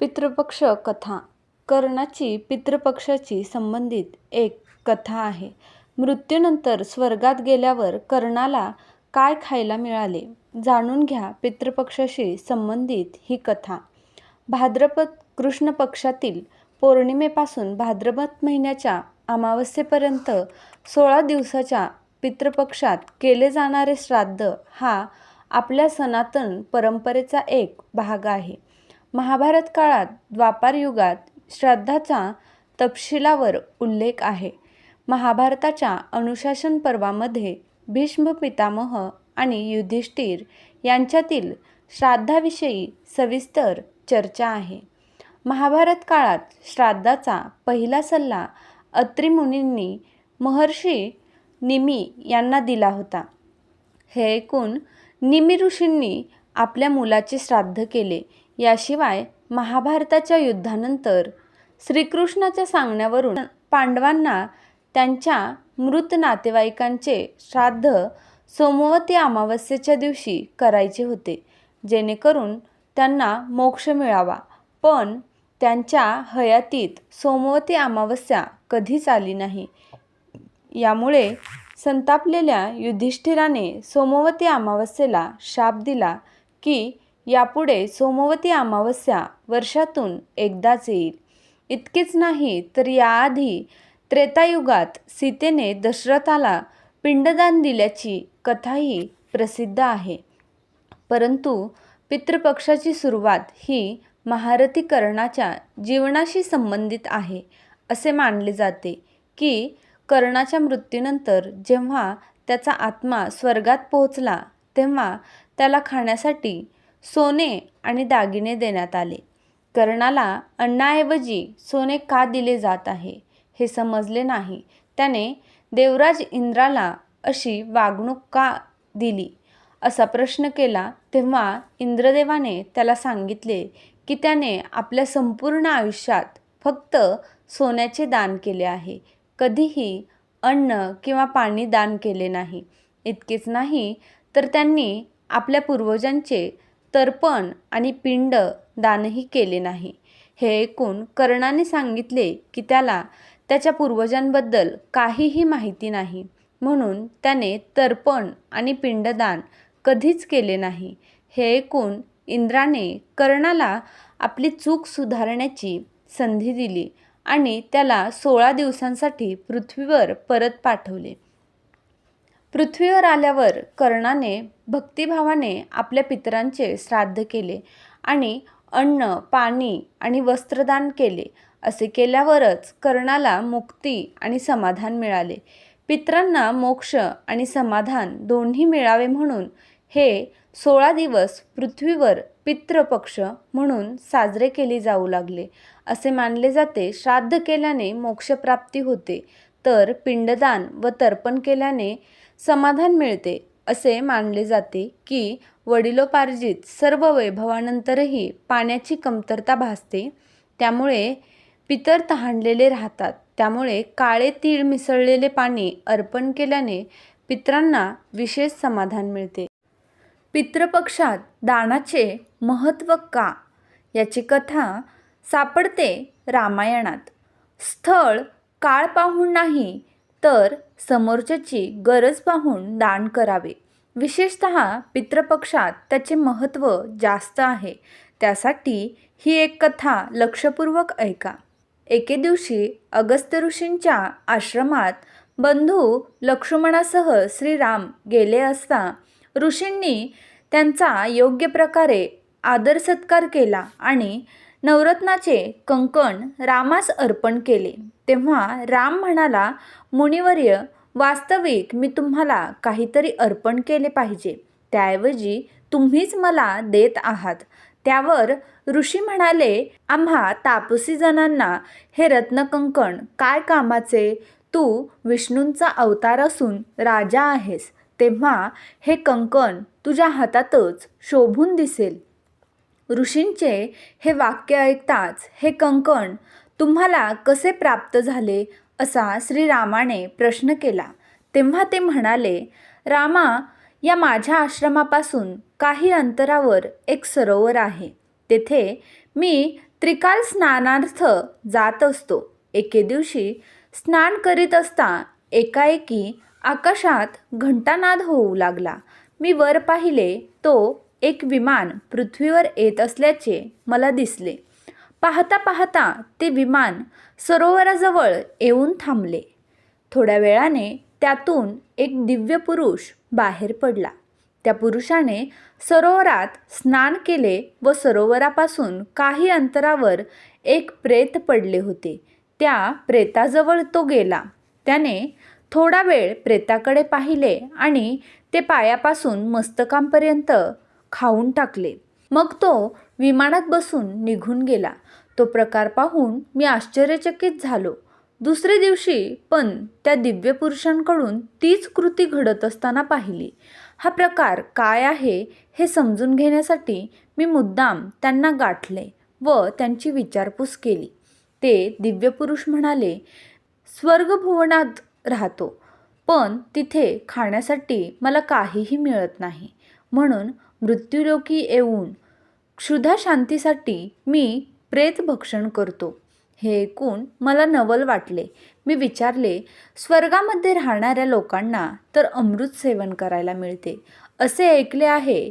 पितृपक्ष कथा कर्णाची पितृपक्षाशी संबंधित एक कथा आहे. मृत्यूनंतर स्वर्गात गेल्यावर कर्णाला काय खायला मिळाले जाणून घ्या. पितृपक्षाशी संबंधित ही कथा भाद्रपद कृष्ण पक्षातील पौर्णिमेपासून भाद्रपद महिन्याच्या अमावस्येपर्यंत सोळा दिवसाच्या पितृपक्षात केले जाणारे श्राद्ध हा आपल्या सनातन परंपरेचा एक भाग आहे. महाभारत काळात द्वापार युगात श्राद्धाचा तपशिलावर उल्लेख आहे. महाभारताच्या अनुशासन पर्वामध्ये भीष्म पितामह आणि युधिष्ठिर यांच्यातील श्राद्धाविषयी सविस्तर चर्चा आहे. महाभारत काळात श्राद्धाचा पहिला सल्ला अत्रिमुनींनी महर्षी निमी यांना दिला होता. हे ऐकून निमी ऋषींनी आपल्या मुलाचे श्राद्ध केले. याशिवाय महाभारताच्या युद्धानंतर श्रीकृष्णाच्या सांगण्यावरून पांडवांना त्यांच्या मृत नातेवाईकांचे श्राद्ध सोमवती अमावस्येच्या दिवशी करायचे होते जेणेकरून त्यांना मोक्ष मिळावा. पण त्यांच्या हयातीत सोमवती अमावस्या कधीच आली नाही. यामुळे संतापलेल्या युधिष्ठिराने सोमवती अमावस्येला शाप दिला की यापुढे सोमवती अमावस्या वर्षातून एकदाच येईल. इतकेच नाही तर याआधी त्रेतायुगात सीतेने दशरथाला पिंडदान दिल्याची कथाही प्रसिद्ध आहे. परंतु पितृपक्षाची सुरुवात ही महारथी कर्णाच्या जीवनाशी संबंधित आहे. असे मानले जाते की कर्णाच्या मृत्यूनंतर जेव्हा त्याचा आत्मा स्वर्गात पोहोचला तेव्हा त्याला खाण्यासाठी सोने आणि दागिने देण्यात आले. कर्णाला अन्नाऐवजी सोने का दिले जात आहे हे समजले नाही. त्याने देवराज इंद्राला अशी वागणूक का दिली असा प्रश्न केला तेव्हा इंद्रदेवाने त्याला सांगितले की त्याने आपल्या संपूर्ण आयुष्यात फक्त सोन्याचे दान केले आहे. कधीही अन्न किंवा पाणी दान केले नाही. इतकेच नाही तर त्यांनी आपल्या पूर्वजांचे तर्पण आणि पिंड दानही केले नाही. हे ऐकून कर्णाने सांगितले की त्याला त्याच्या पूर्वजांबद्दल काहीही माहिती नाही म्हणून त्याने तर्पण आणि पिंडदान कधीच केले नाही. हे ऐकून इंद्राने कर्णाला आपली चूक सुधारण्याची संधी दिली आणि त्याला सोळा दिवसांसाठी पृथ्वीवर परत पाठवले. पृथ्वीवर आल्यावर कर्णाने भक्तिभावाने आपल्या पितरांचे श्राद्ध केले आणि अन्न, पाणी आणि वस्त्रदान केले. असे केल्यावरच कर्णाला मुक्ती आणि समाधान मिळाले. पितरांना मोक्ष आणि समाधान दोन्ही मिळावे म्हणून हे सोळा दिवस पृथ्वीवर पितृपक्ष म्हणून साजरे केले जाऊ लागले. असे मानले जाते श्राद्ध केल्याने मोक्षप्राप्ती होते तर पिंडदान व तर्पण केल्याने समाधान मिळते. असे मानले जाते की वडिलोपार्जित सर्व वैभवानंतरही पाण्याची कमतरता भासते त्यामुळे पितर तहानलेले राहतात. त्यामुळे काळे तीळ मिसळलेले पाणी अर्पण केल्याने पितरांना विशेष समाधान मिळते. पितृपक्षात दानाचे महत्त्व का याची कथा सापडते रामायणात. स्थळ काळ पाहून नाही तर समोरच्याची गरज पाहून दान करावे. विशेषतः पितृपक्षात त्याचे महत्त्व जास्त आहे. त्यासाठी ही एक कथा लक्षपूर्वक ऐका. एके दिवशी अगस्त्य ऋषींच्या आश्रमात बंधू लक्ष्मणासह श्रीराम गेले असता ऋषींनी त्यांचा योग्य प्रकारे आदरसत्कार केला आणि नवरत्नाचे कंकण रामास अर्पण केले. तेव्हा राम म्हणाला मुनिवर्य वास्तविक मी तुम्हाला काहीतरी अर्पण केले पाहिजे त्याऐवजी तुम्हीच मला देत आहात. त्यावर ऋषी म्हणाले आम्हा तापसी जणांना हे रत्नकंकण काय कामाचे तू विष्णूंचा अवतार असून राजा आहेस तेव्हा हे कंकण तुझ्या हातातच शोभून दिसेल. ऋषींचे हे वाक्य ऐकताच हे कंकण तुम्हाला कसे प्राप्त झाले असा श्रीरामाने प्रश्न केला. तेव्हा ते म्हणाले रामा या माझ्या आश्रमापासून काही अंतरावर एक सरोवर आहे. तेथे मी त्रिकाल स्नानार्थ जात असतो एके दिवशी स्नान करीत असता एकाएकी आकाशात घंटानाद होऊ लागला मी वर पाहिले तो एक विमान पृथ्वीवर येत असल्याचे मला दिसले. पाहता पाहता ते विमान सरोवराजवळ येऊन थांबले. थोड्या वेळाने त्यातून एक दिव्य पुरुष बाहेर पडला. त्या पुरुषाने सरोवरात स्नान केले व सरोवरापासून काही अंतरावर एक प्रेत पडले होते. त्या प्रेताजवळ तो गेला. त्याने थोडा वेळ प्रेताकडे पाहिले आणि ते पायापासून मस्तकांपर्यंत खाऊन टाकले. मग तो विमानात बसून निघून गेला. तो प्रकार पाहून मी आश्चर्यचकित झालो. दुसरे दिवशी पण त्या दिव्य पुरुषांकडून तीच कृती घडत असताना पाहिली. हा प्रकार काय आहे हे समजून घेण्यासाठी मी मुद्दाम त्यांना गाठले व त्यांची विचारपूस केली. ते दिव्य पुरुष म्हणाले स्वर्गभुवनात राहतो पण तिथे खाण्यासाठी मला काहीही मिळत नाही. म्हणून मृत्यूलोकी येऊन क्षुधा शांतीसाठी मी प्रेत भक्षण करतो. हे ऐकून मला नवल वाटले. मी विचारले स्वर्गामध्ये राहणाऱ्या लोकांना तर अमृत सेवन करायला मिळते. असे ऐकले आहे.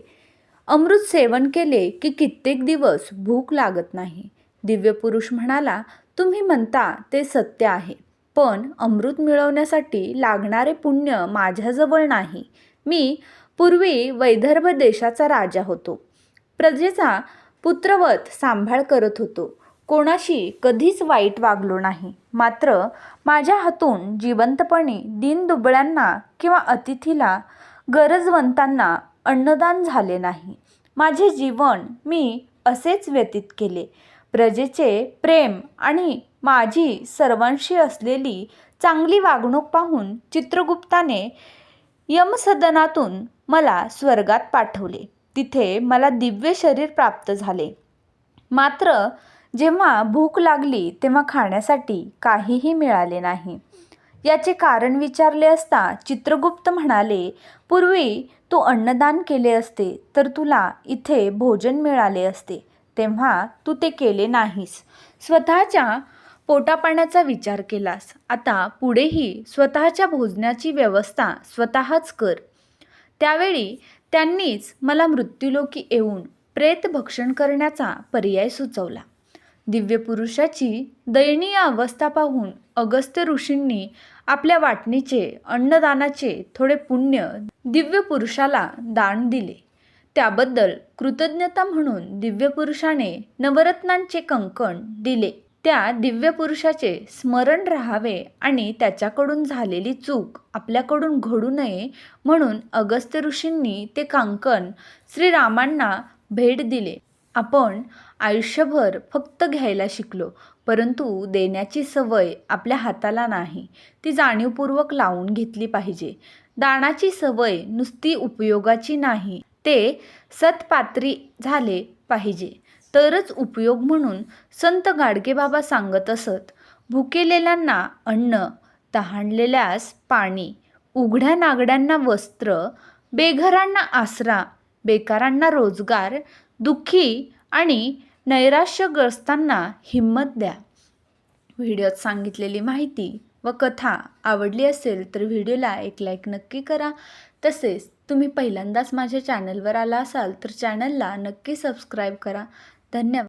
अमृत सेवन केले की कित्येक दिवस भूक लागत नाही. दिव्य पुरुष म्हणाला तुम्ही म्हणता ते सत्य आहे. पण अमृत मिळवण्यासाठी लागणारे पुण्य माझ्याजवळ नाही. मी पूर्वी वैदर्भ देशाचा राजा होतो. प्रजेचा पुत्रवत सांभाळ करत होतो. कोणाशी कधीच वाईट वागलो नाही. मात्र माझ्या हातून जिवंतपणी दीनदुबळ्यांना किंवा अतिथीला गरजवंतांना अन्नदान झाले नाही. माझे जीवन मी असेच व्यतीत केले. प्रजेचे प्रेम आणि माझी सर्वांशी असलेली चांगली वागणूक पाहून चित्रगुप्ताने यमसदनातून मला स्वर्गात पाठवले. तिथे मला दिव्य शरीर प्राप्त झाले. मात्र जेव्हा भूक लागली तेव्हा खाण्यासाठी काहीही मिळाले नाही. याचे कारण विचारले असता चित्रगुप्त म्हणाले पूर्वी तू अन्नदान केले असते तर तुला इथे भोजन मिळाले असते. तेव्हा तू ते केले नाहीस. स्वतःच्या पोटापाण्याचा विचार केलास. आता पुढेही स्वतःच्या भोजनाची व्यवस्था स्वतःच कर. त्यावेळी त्यांनीच मला मृत्यूलोकी येऊन प्रेत भक्षण करण्याचा पर्याय सुचवला. दिव्य पुरुषाची दयनीय अवस्था पाहून अगस्त्य ऋषींनी आपल्या वाटणीचे अन्नदानाचे थोडे पुण्य दिव्य पुरुषाला दान दिले. त्याबद्दल कृतज्ञता म्हणून दिव्य पुरुषाने नवरत्नांचे कंकण दिले. त्या दिव्य पुरुषाचे स्मरण राहावे आणि त्याच्याकडून झालेली चूक आपल्याकडून घडू नये म्हणून अगस्त्य ऋषींनी ते कांकण श्रीरामांना भेट दिले. आपण आयुष्यभर फक्त घ्यायला शिकलो परंतु देण्याची सवय आपल्या हाताला नाही. ती जाणीवपूर्वक लावून घेतली पाहिजे. दानाची सवय नुसती उपयोगाची नाही ते सत्पात्री झाले पाहिजे. तरच उपयोग म्हणून संत गाडगेबाबा सांगत असत भुकेलेल्यांना अन्न तहानलेल्यास पाणी उघड्या नागड्यांना वस्त्र बेघरांना आसरा बेकारांना रोजगार दुःखी आणि नैराश्यग्रस्तांना हिंमत द्या. व्हिडिओत सांगितलेली माहिती व कथा आवडली असेल तर व्हिडिओला एक लाईक नक्की करा. तसेच तुम्ही पहिल्यांदाच माझ्या चॅनलवर आला असाल तर चॅनलला नक्की सबस्क्राईब करा. धन्यवाद